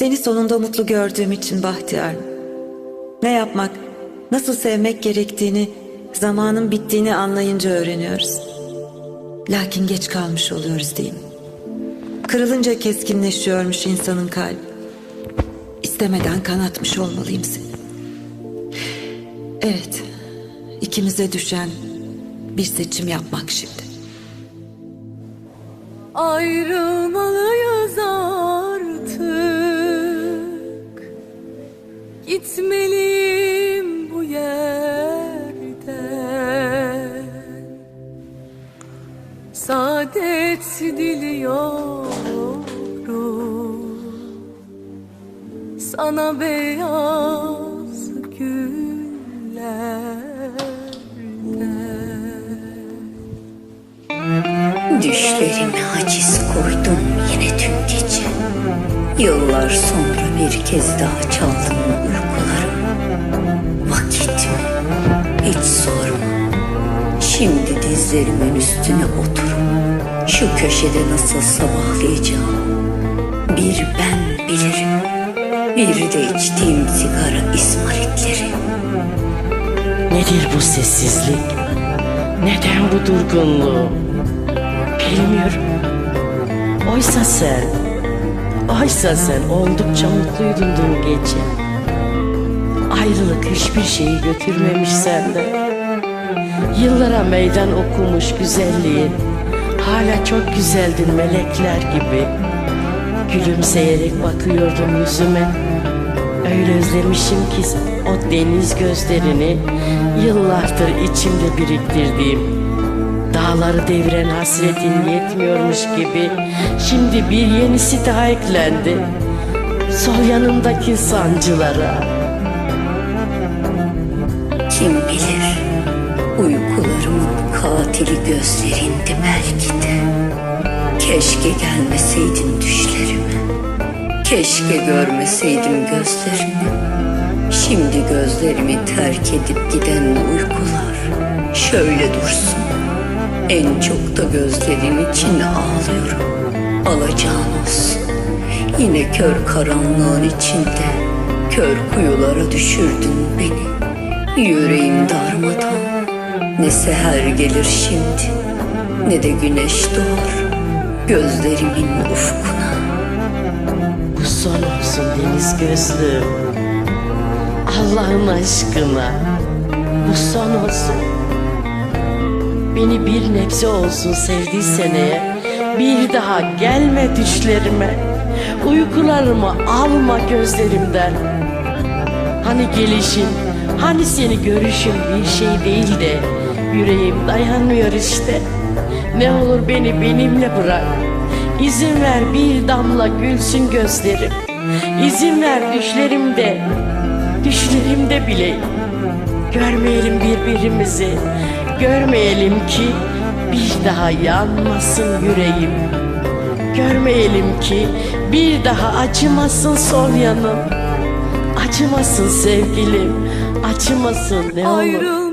Seni sonunda mutlu gördüğüm için bahtiyarım. Ne yapmak, nasıl sevmek gerektiğini, zamanın bittiğini anlayınca öğreniyoruz. Lakin geç kalmış oluyoruz mi? Kırılınca keskinleşiyormuş insanın kalbi. İstemeden kanatmış olmalıyım seni. Evet, ikimize düşen bir seçim yapmak şimdi. Ayrılmalıyız artık Gitmeliyim bu yerden Saadet diliyorum. Sana beyaz güllerden Düşlerime haciz koydum yine dün gece Yıllar sonra bir kez daha çaldım uykularım Vakit mi? Hiç sorma Şimdi dizlerimin üstüne oturup Şu köşede nasıl sabahlayacağım Bir ben bilirim Bir de içtiğim sigara ismaritleri Nedir bu sessizlik? Neden bu durgunluğu? Bilmiyorum. Oysa sen, oysa sen oldukça mutluydun dün gece. Ayrılık hiçbir şeyi götürmemiş senden. Yıllara meydan okumuş güzelliğin. Hala çok güzeldin melekler gibi. Gülümseyerek bakıyordun yüzüme. Öyle özlemişim ki o deniz gözlerini yıllardır içimde biriktirdiğim Dağları deviren hasretin yetmiyormuş gibi Şimdi bir yenisi daha eklendi Sol yanımdaki sancılara Kim bilir uykularımın katili gözlerindi belki de. Keşke gelmeseydin düşlerime. Keşke görmeseydim gözlerini. Şimdi gözlerimi terk edip giden uykular şöyle dursun. En çok da gözlerin için ağlıyorum. Alacağın olsun. Yine kör karanlığın içinde kör kuyulara düşürdün beni. Yüreğim darmadan ne seher gelir şimdi ne de güneş doğar gözlerimin ufkuna. Bu son olsun deniz gözlüm Allah'ın aşkına Bu son olsun Beni bir nebze olsun sevdiysen eğer Bir daha gelme düşlerime Uykularımı alma gözlerimden. Hani gelişin Hani seni görüşün bir şey değil de Yüreğim dayanmıyor işte. Ne olur beni benimle bırak. İzin ver bir damla gülsün gözlerim. İzin ver düşlerimde Düşlerimde bileyim Görmeyelim birbirimizi. Görmeyelim ki bir daha yanmasın yüreğim. Görmeyelim ki bir daha acımasın sol yanım. Acımasın sevgilim Acımasın ne olur. Ayrıl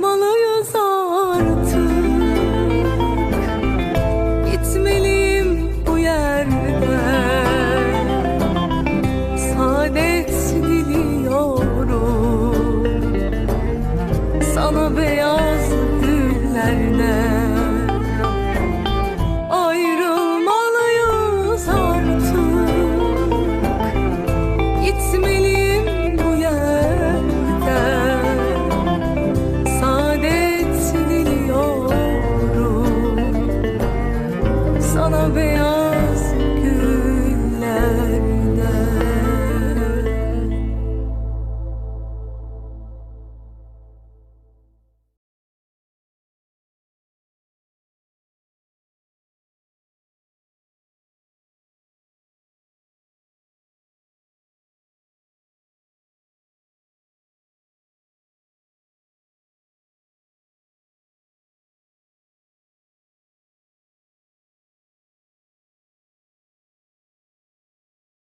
Ana beyaz güllerden